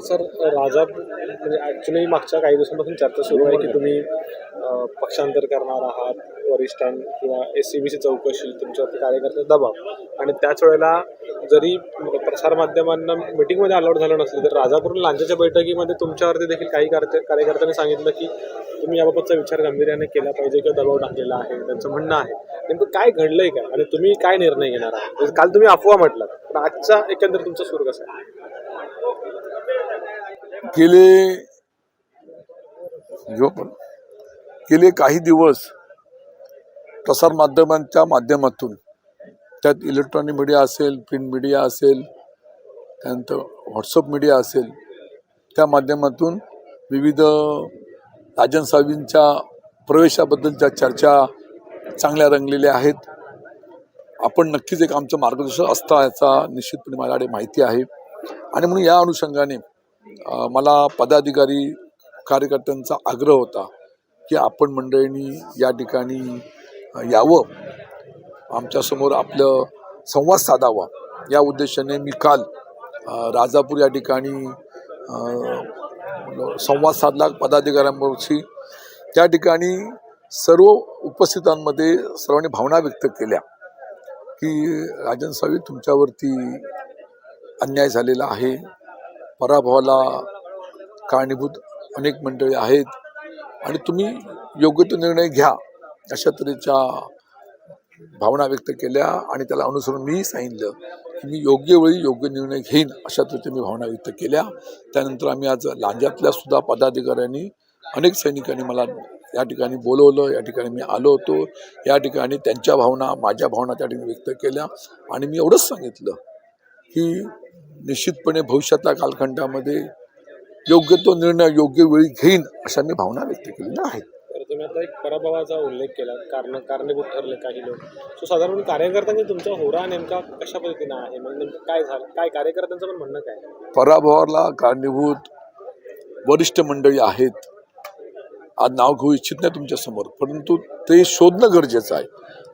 Sir राजा म्हणजे actually मागच्या काही दिवसांपासून चर्चा सुरू आहे की तुम्ही पक्षांतर करणार आहात वरिष्ठां किंवा एस सी बीची चौकशी तुमच्यावरती कार्यकर्त्याचा दबाव. आणि त्याच वेळेला जरी म्हणजे प्रसारमाध्यमांना मिटिंगमध्ये अलाउड झालं नसलं तर राजापूर लांजाच्या बैठकीमध्ये तुमच्यावरती देखील काही कार्य कार्यकर्त्यांनी सांगितलं की तुम्ही याबाबतचा विचार गांभीर्याने केला पाहिजे किंवा दबाव टाकलेला आहे त्यांचं म्हणणं आहे. नेमकं काय घडलंय का आणि तुम्ही काय निर्णय घेणार आहात? काल तुम्ही अफवा म्हटलात पण आजचा एकंदर तुमचा सूर कसा आहे? गेले जो पण गेले काही दिवस प्रसारमाध्यमांच्या माध्यमातून. त्यात इलेक्ट्रॉनिक मीडिया असेल प्रिंट मीडिया असेल त्यानंतर व्हॉट्सअप मीडिया असेल. त्या माध्यमातून विविध राजन साहेबांच्या प्रवेशाबद्दलच्या चर्चा चांगल्या रंगलेल्या आहेत. आपण नक्कीच एक आमचं मार्गदर्शन असतं याचा निश्चितपणे माझ्याकडे माहिती आहे. आणि म्हणून या अनुषंगाने मला पदाधिकारी कार्यकर्त्यांचा आग्रह होता की आपण मंडळींनी या ठिकाणी यावं. आमच्यासमोर आपलं संवाद साधावा. या उद्देशाने मी काल राजापूर या ठिकाणी संवाद साधला पदाधिकाऱ्यांबरोबरशी त्या ठिकाणी सर्व उपस्थितांमध्ये सर्वांनी भावना व्यक्त केल्या की राजन सावी तुमच्यावरती अन्याय झालेला आहे. पराभवाला कारणीभूत अनेक मंडळी आहेत. आणि तुम्ही योग्य तो निर्णय घ्या अशा तऱ्हेच्या भावना व्यक्त केल्या आणि त्याला अनुसरून मी सांगितलं की मी योग्य वेळी योग्य निर्णय घेईन अशा तऱ्हेच्या मी भावना व्यक्त केल्या. त्यानंतर आम्ही आज लांजातल्या सुद्धा पदाधिकाऱ्यांनी अनेक सैनिकांनी मला या ठिकाणी बोलवलं या ठिकाणी मी आलो होतो. या ठिकाणी त्यांच्या भावना माझ्या भावना त्या ठिकाणी व्यक्त केल्या आणि मी एवढंच सांगितलं की निश्चितपणे भविष्यातल्या कालखंडामध्ये योग्य तो निर्णय योग्य वेळी घेईन अशा मी भावना व्यक्त केलेल्या आहेत. तर तुम्ही आता एक पराभवाचा उल्लेख केला कारण कारणीभूत ठरले काही लोक. सो साधारण कार्यकर्त्यांनी तुमचा होरा नेमका कशा पद्धतीने आहे? म्हणजे नेमकं काय झालं? काय कार्यकर्त्यांचं पण म्हणणं काय? पराभवाला कारणीभूत वरिष्ठ मंडळी आहेत. आज नाव घेऊ इच्छित नाही तुमच्यासमोर परंतु ते शोधणं गरजेचं आहे.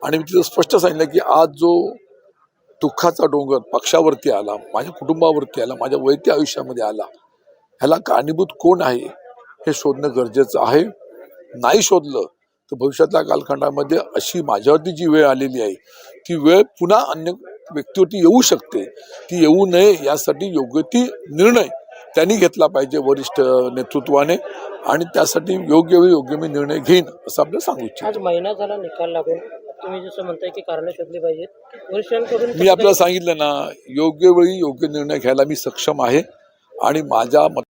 आणि मी तिथं स्पष्ट सांगितलं की आज जो दुःखाचा डोंगर पक्षावरती आला माझ्या कुटुंबावरती आला माझ्या वैयक्तिक आयुष्यामध्ये आला. ह्याला कारणीभूत कोण आहे हे शोधणं गरजेचं आहे. नाही शोधलं तर भविष्यातल्या कालखंडामध्ये अशी माझ्यावरती जी वेळ आलेली आहे ती वेळ पुन्हा अन्य व्यक्तीवरती येऊ शकते. ती येऊ नये यासाठी योग्य ती निर्णय त्यांनी घेतला पाहिजे वरिष्ठ नेतृत्वाने आणि त्यासाठी योग्य वेळी योग्य मी निर्णय घेईन असं आपल्याला सांगू इच्छितो. आज महिना झाला निकाल लागून. तुम्ही जसं म्हणताय की कारण शोधली पाहिजेत. वरिष्ठांकडून मी आपल्याला सांगितलं ना योग्य वेळी योग्य निर्णय घ्यायला मी सक्षम आहे. आणि माझ्या मत